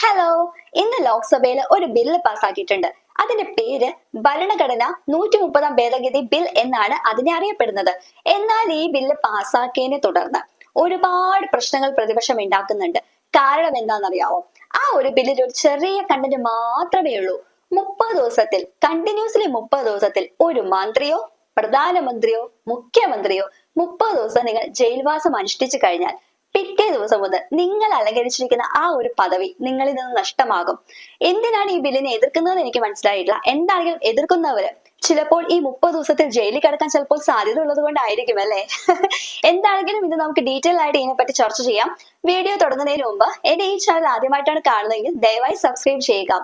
Hello ഇന്ന് ലോക്സഭയിൽ ഒരു ബില്ല് പാസ്സാക്കിയിട്ടുണ്ട്. അതിന്റെ പേര് ഭരണഘടന നൂറ്റി മുപ്പതാം ഭേദഗതി ബിൽ എന്നാണ് അതിനെ അറിയപ്പെടുന്നത്. എന്നാൽ ഈ ബില്ല് പാസ്സാക്കിയതിനെ തുടർന്ന് ഒരുപാട് പ്രശ്നങ്ങൾ പ്രതിപക്ഷം ഉണ്ടാക്കുന്നുണ്ട്. കാരണം എന്താണെന്നറിയാവോ? ആ ഒരു ബില്ലിൽ ഒരു ചെറിയ കണ്ടന്റ് മാത്രമേ ഉള്ളൂ. മുപ്പത് ദിവസത്തിൽ കണ്ടിന്യൂസ്ലി മുപ്പത് ദിവസത്തിൽ ഒരു മന്ത്രിയോ പ്രധാനമന്ത്രിയോ മുഖ്യമന്ത്രിയോ മുപ്പത് ദിവസം നിങ്ങൾ ജയിൽവാസം അനുഷ്ഠിച്ചു കഴിഞ്ഞാൽ പിറ്റേ ദിവസം മുതൽ നിങ്ങൾ അലങ്കരിച്ചിരിക്കുന്ന ആ ഒരു പദവി നിങ്ങളിൽ നിന്ന് നഷ്ടമാകും. എന്തിനാണ് ഈ ബില്ലിനെ എതിർക്കുന്നതെന്ന് എനിക്ക് മനസ്സിലായിട്ടില്ല. എന്താണെങ്കിലും എതിർക്കുന്നവര് ചിലപ്പോൾ ഈ മുപ്പത് ദിവസത്തിൽ ജയിലിൽ കിടക്കാൻ ചിലപ്പോൾ സാധ്യത ഉള്ളത് കൊണ്ടായിരിക്കും അല്ലേ? എന്താണെങ്കിലും ഇത് നമുക്ക് ഡീറ്റെയിൽ ആയിട്ട് ഇതിനെപ്പറ്റി ചർച്ച ചെയ്യാം. വീഡിയോ തുടങ്ങുന്നതിന് മുമ്പ് എന്റെ ഈ ചാനൽ ആദ്യമായിട്ടാണ് കാണുന്നതെങ്കിൽ ദയവായി സബ്സ്ക്രൈബ് ചെയ്യുക.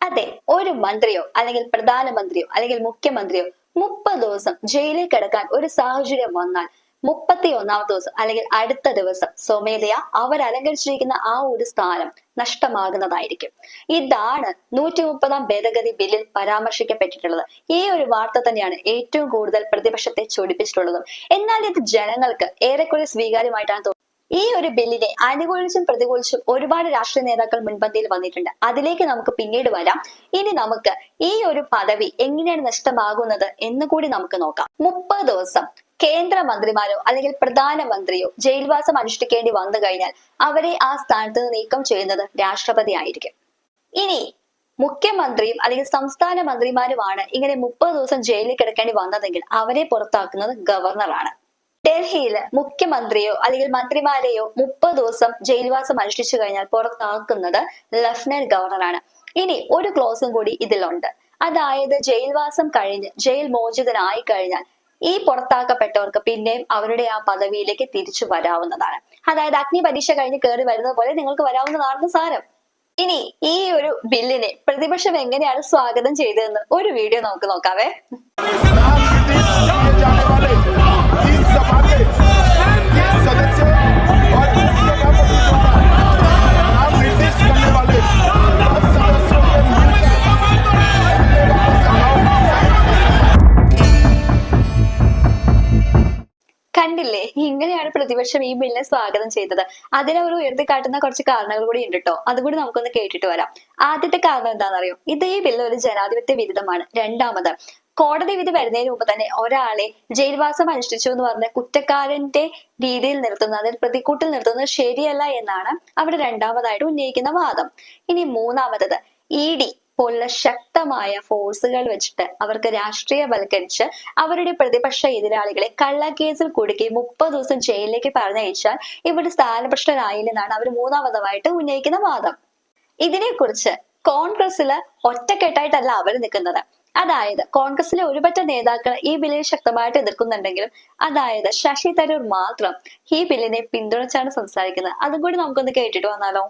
അതെ ഒരു മന്ത്രിയോ അല്ലെങ്കിൽ പ്രധാനമന്ത്രിയോ അല്ലെങ്കിൽ മുഖ്യമന്ത്രിയോ മുപ്പത് ദിവസം ജയിലിൽ കിടക്കാൻ ഒരു സാഹചര്യം വന്നാൽ മുപ്പത്തി ഒന്നാമത്തെ ദിവസം അല്ലെങ്കിൽ അടുത്ത ദിവസം സ്വമേധയ അവർ അലങ്കരിച്ചിരിക്കുന്ന ആ ഒരു സ്ഥാനം നഷ്ടമാകുന്നതായിരിക്കും. ഇതാണ് നൂറ്റി മുപ്പതാം ഭേദഗതി ബില്ലിൽ പരാമർശിക്കപ്പെട്ടിട്ടുള്ളത്. ഈ ഒരു വാർത്ത തന്നെയാണ് ഏറ്റവും കൂടുതൽ പ്രതിപക്ഷത്തെ ചൊടിപ്പിച്ചിട്ടുള്ളതും. എന്നാൽ ഇത് ജനങ്ങൾക്ക് ഏറെക്കുറെ സ്വീകാര്യമായിട്ടാണ് തോന്നുന്നത്. ഈ ഒരു ബില്ലിനെ അനുകൂലിച്ചും പ്രതികൂലിച്ചും ഒരുപാട് രാഷ്ട്രീയ നേതാക്കൾ മുൻപന്തിയിൽ വന്നിട്ടുണ്ട്. അതിലേക്ക് നമുക്ക് പിന്നീട് വരാം. ഇനി നമുക്ക് ഈ ഒരു പദവി എങ്ങനെയാണ് നഷ്ടമാകുന്നത് എന്ന് കൂടി നമുക്ക് നോക്കാം. മുപ്പത് ദിവസം കേന്ദ്ര മന്ത്രിമാരോ അല്ലെങ്കിൽ പ്രധാനമന്ത്രിയോ ജയിൽവാസം അനുഷ്ഠിക്കേണ്ടി വന്നു കഴിഞ്ഞാൽ അവരെ ആ സ്ഥാനത്ത് നീക്കം ചെയ്യുന്നത് രാഷ്ട്രപതി ആയിരിക്കും ഇനി മുഖ്യമന്ത്രിയും അല്ലെങ്കിൽ സംസ്ഥാന മന്ത്രിമാരുമാണ് ഇങ്ങനെ മുപ്പത് ദിവസം ജയിലിൽ കിടക്കേണ്ടി വന്നതെങ്കിൽ അവരെ പുറത്താക്കുന്നത് ഗവർണറാണ്. ഡൽഹിയിൽ മുഖ്യമന്ത്രിയോ അല്ലെങ്കിൽ മന്ത്രിമാരെയോ മുപ്പത് ദിവസം ജയിൽവാസം അനുഷ്ഠിച്ചു കഴിഞ്ഞാൽ പുറത്താക്കുന്നത് ലഫ്റ്റനന്റ് ഗവർണറാണ്. ഇനി ഒരു ക്ലോസും കൂടി ഇതിലുണ്ട്. അതായത് ജയിൽവാസം കഴിഞ്ഞ് ജയിൽ മോചിതനായി കഴിഞ്ഞാൽ ഈ പുറത്താക്കപ്പെട്ടവർക്ക് പിന്നെയും അവരുടെ ആ പദവിയിലേക്ക് തിരിച്ചു വരാവുന്നതാണ്. അതായത് അഗ്നി പരീക്ഷ കഴിഞ്ഞ് കയറി വരുന്നത് പോലെ നിങ്ങൾക്ക് വരാവുന്നതാണെന്ന് സാരം. ഇനി ഈ ഒരു ബില്ലിനെ പ്രതിപക്ഷം എങ്ങനെയാണ് സ്വാഗതം ചെയ്തതെന്ന് ഒരു വീഡിയോ നമുക്ക് നോക്കാവേ. പ്രതിപക്ഷം ഈ ബില്ലിനെ സ്വാഗതം ചെയ്തത്. അതിനെ അവർ ഉയർത്തിക്കാട്ടുന്ന കുറച്ച് കാരണങ്ങൾ കൂടി ഉണ്ട് കേട്ടോ അതുകൂടി നമുക്കൊന്ന് കേട്ടിട്ട് വരാം. ആദ്യത്തെ കാരണം എന്താണെന്നറിയോ? ഇത് ഈ ബില്ല് ഒരു ജനാധിപത്യ വിരുദ്ധമാണ്. രണ്ടാമത് കോടതി വിധി വരുന്നതിന് മുമ്പ് തന്നെ ഒരാളെ ജയിൽവാസം അനുഷ്ഠിച്ചു എന്ന് പറഞ്ഞ കുറ്റക്കാരന്റെ രീതിയിൽ നിർത്തുന്നത് അതിൽ പ്രതിക്കൂട്ടിൽ നിർത്തുന്നത് ശരിയല്ല എന്നാണ് അവിടെ രണ്ടാമതായിട്ട് ഉന്നയിക്കുന്ന വാദം. ഇനി മൂന്നാമത്തത് ഇ ഡി പോലുള്ള ശക്തമായ ഫോഴ്സുകൾ വെച്ചിട്ട് അവർക്ക് രാഷ്ട്രീയവൽക്കരിച്ച് അവരുടെ പ്രതിപക്ഷ എതിരാളികളെ കള്ളക്കേസിൽ കുടുക്കി മുപ്പത് ദിവസം ജയിലിലേക്ക് പറഞ്ഞയച്ചാൽ ഇവിടെ സ്ഥാനഭ്രഷ്ടരായില്ലെന്നാണ് അവർ മൂന്നാമതായിട്ട് ഉന്നയിക്കുന്ന വാദം. ഇതിനെക്കുറിച്ച് കോൺഗ്രസിൽ ഒറ്റക്കെട്ടായിട്ടല്ല അവർ നിൽക്കുന്നത്. അതായത് കോൺഗ്രസിലെ ഒരുപറ്റ നേതാക്കൾ ഈ ബില്ലിനെ ശക്തമായിട്ട് എതിർക്കുന്നുണ്ടെങ്കിലും അതായത് ശശി തരൂർ മാത്രം ഈ ബില്ലിനെ പിന്തുണച്ചാണ് സംസാരിക്കുന്നത്. അതും കൂടി നമുക്കൊന്ന് കേട്ടിട്ട് വന്നാലോ?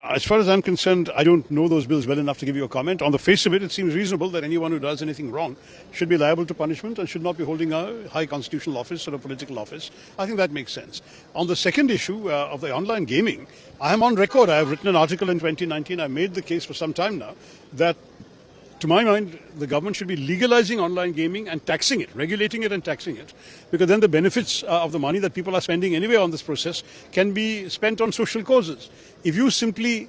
As far as I'm concerned, I don't know those bills well enough to give you a comment. On the face of it, it seems reasonable that anyone who does anything wrong should be liable to punishment and should not be holding a high constitutional office or a political office. I think that makes sense. On the second issue uh, of the online gaming, I am on record. I have written an article in 2019. I made the case for some time now that to my mind, the government should be legalizing online gaming and taxing it, regulating it and taxing it, because then the benefits uh, of the money that people are spending anyway on this process can be spent on social causes. If you simply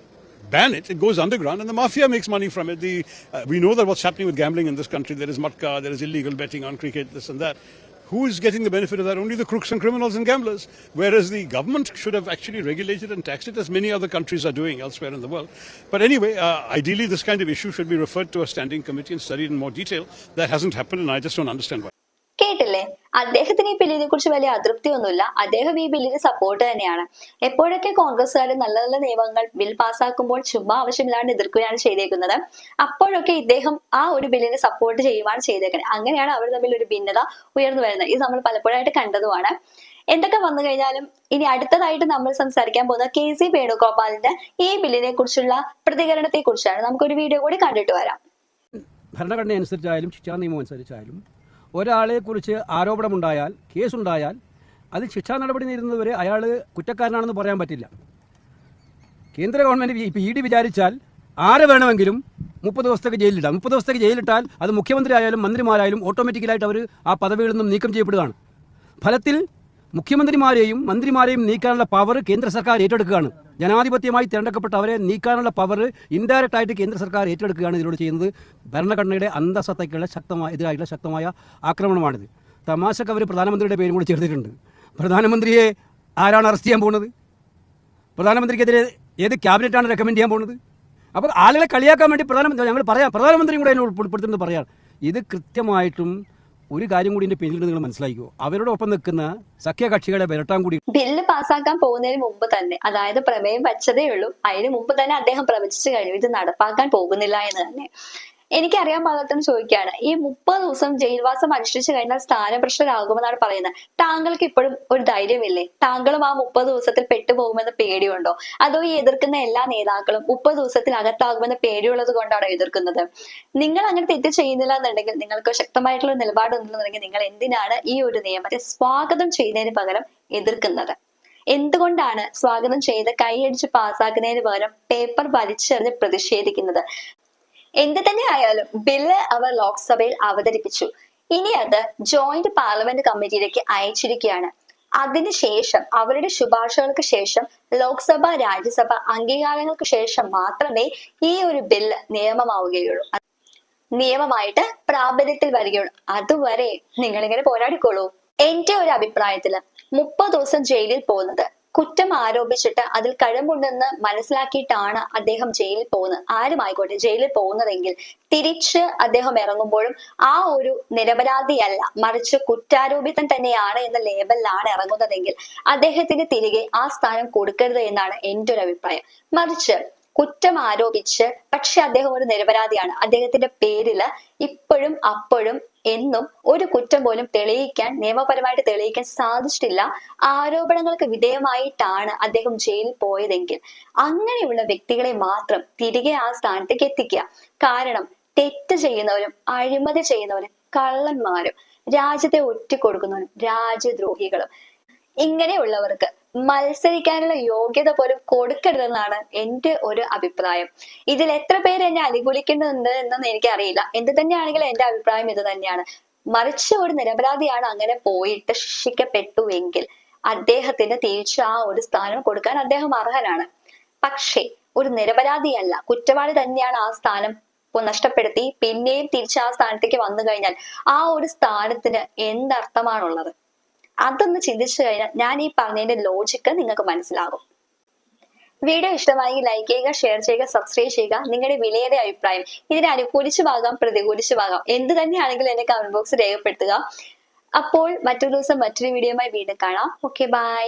ban it, it goes underground and the mafia makes money from it. The, uh, we know that what's happening with gambling in this country. There is matka, there is illegal betting on cricket, this and that. Who is getting the benefit of that? Only the crooks and criminals and gamblers. Whereas the government should have actually regulated and taxed it, as many other countries are doing elsewhere in the world. But anyway, uh, ideally, this kind of issue should be referred to a standing committee and studied in more detail. That hasn't happened, and I just don't understand why. അദ്ദേഹത്തിന് ഈ ബില്ലിനെ കുറിച്ച് വലിയ അതൃപ്തിയൊന്നുമില്ല. അദ്ദേഹം ഈ ബില്ലിന് support തന്നെയാണ്. എപ്പോഴൊക്കെ കോൺഗ്രസ്സുകാർ നല്ല നല്ല നിയമങ്ങൾ ബിൽ പാസ്സാക്കുമ്പോൾ ചുമ്മാ ആവശ്യമില്ലാണ്ട് എതിർക്കുകയാണ് ചെയ്തേക്കുന്നത് അപ്പോഴൊക്കെ ഇദ്ദേഹം ആ ഒരു ബില്ലിനെ സപ്പോർട്ട് ചെയ്യുവാണ് ചെയ്തേക്കുന്നത് അങ്ങനെയാണ് അവർ തമ്മിൽ ഒരു ഭിന്നത ഉയർന്നു വരുന്നത്. ഇത് നമ്മൾ പലപ്പോഴായിട്ട് കണ്ടതുമാണ്. എന്തൊക്കെ വന്നു കഴിഞ്ഞാലും ഇനി അടുത്തതായിട്ട് നമ്മൾ സംസാരിക്കാൻ പോകുന്ന കെ സി വേണുഗോപാലിന്റെ ഈ ബില്ലിനെ കുറിച്ചുള്ള പ്രതികരണത്തെ കുറിച്ചാണ്. നമുക്കൊരു വീഡിയോ കൂടി കണ്ടിട്ട് വരാം. ഭരണഘടന അനുസരിച്ചായാലും ശിക്ഷാ നിയമം അനുസരിച്ചായാലും ഒരാളെക്കുറിച്ച് ആരോപണമുണ്ടായാൽ കേസുണ്ടായാൽ അത് ശിക്ഷാ നടപടി നേരിടുന്നതുവരെ അയാൾ കുറ്റക്കാരനാണെന്ന് പറയാൻ പറ്റില്ല. കേന്ദ്ര ഗവൺമെന്റ് ഇപ്പോൾ ഇ ഡി വിചാരിച്ചാൽ ആരെ വേണമെങ്കിലും മുപ്പത് ദിവസത്തേക്ക് ജയിലിലിടാം. മുപ്പത് ദിവസത്തേക്ക് ജയിലിട്ടാൽ അത് മുഖ്യമന്ത്രി ആയാലും മന്ത്രിമാരായാലും ഓട്ടോമാറ്റിക്കലായിട്ട് അവർ ആ പദവികളിൽ നിന്നും നീക്കം ചെയ്യപ്പെടുകയാണ്. ഫലത്തിൽ മുഖ്യമന്ത്രിമാരെയും മന്ത്രിമാരെയും നീക്കാനുള്ള പവർ കേന്ദ്ര സർക്കാർ ഏറ്റെടുക്കുകയാണ്. ജനാധിപത്യമായി തിരഞ്ഞെടുക്കപ്പെട്ട അവരെ നീക്കാനുള്ള പവർ ഇൻഡയറക്റ്റ് ആയിട്ട് കേന്ദ്ര സർക്കാർ ഏറ്റെടുക്കുകയാണ് ഇതിലൂടെ ചെയ്യുന്നത്. ഭരണഘടനയുടെ അന്തസത്തയ്ക്കുള്ള ശക്തമായ എതിരായിട്ടുള്ള ശക്തമായ ആക്രമണമാണിത്. തമാശക്ക് അവർ പ്രധാനമന്ത്രിയുടെ പേരും കൂടി ചേർത്തിട്ടുണ്ട്. പ്രധാനമന്ത്രിയെ ആരാണ് അറസ്റ്റ് ചെയ്യാൻ പോകുന്നത്? പ്രധാനമന്ത്രിക്കെതിരെ ഏത് ക്യാബിനറ്റാണ് റെക്കമെൻഡ് ചെയ്യാൻ പോകുന്നത്? അപ്പോൾ ആളുകളെ കളിയാക്കാൻ വേണ്ടി പ്രധാനമന്ത്രി ഞങ്ങൾ പറയാം പ്രധാനമന്ത്രിയും കൂടെ അതിനെ ഉൾപ്പെടുത്തുന്നത് പറയാം. ഇത് കൃത്യമായിട്ടും ഒരു കാര്യം കൂടി എന്റെ നിങ്ങൾ മനസ്സിലാക്കുക അവരുടെ ഒപ്പം നിൽക്കുന്ന സഖ്യകക്ഷികളെ വരട്ടാൻ കൂടി ബില്ല് പാസ്സാക്കാൻ പോകുന്നതിന് മുമ്പ് തന്നെ അതായത് പ്രമേയം വച്ചതേ ഉള്ളൂ അതിന് മുമ്പ് തന്നെ അദ്ദേഹം പ്രവചിച്ചു കഴിഞ്ഞു ഇത് നടപ്പാക്കാൻ പോകുന്നില്ല എന്ന് തന്നെ. എനിക്കറിയാൻ പാകത്തിന് ചോദിക്കുകയാണ് ഈ മുപ്പത് ദിവസം ജയിൽവാസം അനുഷ്ഠിച്ചു കഴിഞ്ഞാൽ സ്ഥാനഭ്രഷ്ടരാകുമെന്നാണ് പറയുന്നത്. താങ്കൾക്ക് ഇപ്പോഴും ഒരു ധൈര്യമില്ലേ? താങ്കളും ആ മുപ്പത് ദിവസത്തിൽ പെട്ടുപോകുമെന്ന് പേടിയുണ്ടോ? അതോ ഈ എതിർക്കുന്ന എല്ലാ നേതാക്കളും മുപ്പത് ദിവസത്തിൽ അകത്താകുമെന്ന് പേടിയുള്ളത് കൊണ്ടാണോ എതിർക്കുന്നത്? നിങ്ങൾ അങ്ങനെ തെറ്റ് ചെയ്യുന്നില്ല എന്നുണ്ടെങ്കിൽ നിങ്ങൾക്ക് ശക്തമായിട്ടുള്ള നിലപാടുണ്ടെന്നുണ്ടെങ്കിൽ നിങ്ങൾ എന്തിനാണ് ഈ ഒരു നിയമത്തെ സ്വാഗതം ചെയ്യുന്നതിന് പകരം എതിർക്കുന്നത്? എന്തുകൊണ്ടാണ് സ്വാഗതം ചെയ്ത് കൈയടിച്ച് പാസ്സാക്കുന്നതിന് പകരം പേപ്പർ വലിച്ചെറിഞ്ഞ് പ്രതിഷേധിക്കുന്നത്? എന്ത് തന്നെ ആയാലും ബില്ല് അവർ ലോക്സഭയിൽ അവതരിപ്പിച്ചു. ഇനി അത് ജോയിന്റ് പാർലമെന്റ് കമ്മിറ്റിയിലേക്ക് അയച്ചിരിക്കുകയാണ്. അതിനുശേഷം അവരുടെ ശുപാർശകൾക്ക് ശേഷം ലോക്സഭ രാജ്യസഭ അംഗീകാരങ്ങൾക്ക് ശേഷം മാത്രമേ ഈ ഒരു ബില്ല് നിയമമാവുകയുള്ളൂ. നിയമമായിട്ട് പ്രാബല്യത്തിൽ വരികയുള്ളൂ. അതുവരെ നിങ്ങളിങ്ങനെ പോരാടിക്കോളൂ. എന്റെ ഒരു അഭിപ്രായത്തിൽ മുപ്പത് ദിവസം ജയിലിൽ പോകുന്നത് കുറ്റം ആരോപിച്ചിട്ട് അതിൽ കഴമ്പുണ്ടെന്ന് മനസ്സിലാക്കിയിട്ടാണ് അദ്ദേഹം ജയിലിൽ പോകുന്നത്. ആരുമായിക്കോട്ടെ ജയിലിൽ പോകുന്നതെങ്കിൽ തിരിച്ച് അദ്ദേഹം ഇറങ്ങുമ്പോഴും ആ ഒരു നിരപരാധിയല്ല മറിച്ച് കുറ്റാരോപിതൻ തന്നെയാണ് എന്ന ലേബലിലാണ് ഇറങ്ങുന്നതെങ്കിൽ അദ്ദേഹത്തിന് തിരികെ ആ സ്ഥാനം കൊടുക്കരുത് എന്നാണ് എന്റെ ഒരു അഭിപ്രായം. മറിച്ച് കുറ്റം ആരോപിച്ച് പക്ഷെ അദ്ദേഹം ഒരു നിരപരാധിയാണ്. അദ്ദേഹത്തിന്റെ പേരിൽ ഇപ്പോഴും അപ്പോഴും എന്നും ഒരു കുറ്റം പോലും തെളിയിക്കാൻ നിയമപരമായിട്ട് തെളിയിക്കാൻ സാധിച്ചിട്ടില്ല. ആരോപണങ്ങൾക്ക് വിധേയമായിട്ടാണ് അദ്ദേഹം ജയിലിൽ പോയതെങ്കിൽ. അങ്ങനെയുള്ള വ്യക്തികളെ മാത്രം തിരികെ ആ സ്ഥാനത്തേക്ക് എത്തിക്കുക. കാരണം തെറ്റ് ചെയ്യുന്നവരും അഴിമതി ചെയ്യുന്നവരും കള്ളന്മാരും രാജ്യത്തെ ഒറ്റിക്കൊടുക്കുന്നവരും രാജ്യദ്രോഹികളും ഇങ്ങനെയുള്ളവർക്ക് മത്സരിക്കാനുള്ള യോഗ്യത പോലും കൊടുക്കരുതെന്നാണ് എന്റെ ഒരു അഭിപ്രായം. ഇതിൽ എത്ര പേര് എന്നെ അനുകൂലിക്കുന്നുണ്ട് എന്നൊന്നും എനിക്കറിയില്ല. എന്ത് തന്നെയാണെങ്കിലും എന്റെ അഭിപ്രായം ഇത് തന്നെയാണ്. മറിച്ച് ഒരു നിരപരാധിയാണ് അങ്ങനെ പോയിട്ട് ശിക്ഷിക്കപ്പെട്ടുവെങ്കിൽ അദ്ദേഹത്തിന് തിരിച്ച് ആ ഒരു സ്ഥാനം കൊടുക്കാൻ അദ്ദേഹം അർഹനാണ്. പക്ഷേ ഒരു നിരപരാധിയല്ല. കുറ്റവാളി തന്നെയാണ് ആ സ്ഥാനം നഷ്ടപ്പെടുത്തി. പിന്നെയും തിരിച്ച് ആ സ്ഥാനത്തേക്ക് വന്നു കഴിഞ്ഞാൽ ആ ഒരു സ്ഥാനത്തിന് എന്തർത്ഥമാണുള്ളത്? അതൊന്ന് ചിന്തിച്ചു കഴിഞ്ഞാൽ ഞാൻ ഈ പറഞ്ഞതിന്റെ ലോജിക്ക് നിങ്ങൾക്ക് മനസ്സിലാകും. വീഡിയോ ഇഷ്ടമായി ലൈക്ക് ചെയ്യുക ഷെയർ ചെയ്യുക സബ്സ്ക്രൈബ് ചെയ്യുക നിങ്ങളുടെ വിലയേറിയ അഭിപ്രായം ഇതിനെ അനുകൂലിച്ചുമാകാം പ്രതികൂലിച്ചുമാകാം എന്ത് തന്നെയാണെങ്കിലും എന്നെ കമന്റ് ബോക്സ് രേഖപ്പെടുത്തുക. അപ്പോൾ മറ്റൊരു ദിവസം മറ്റൊരു വീഡിയോയുമായി വീണ്ടും കാണാം. Okay bye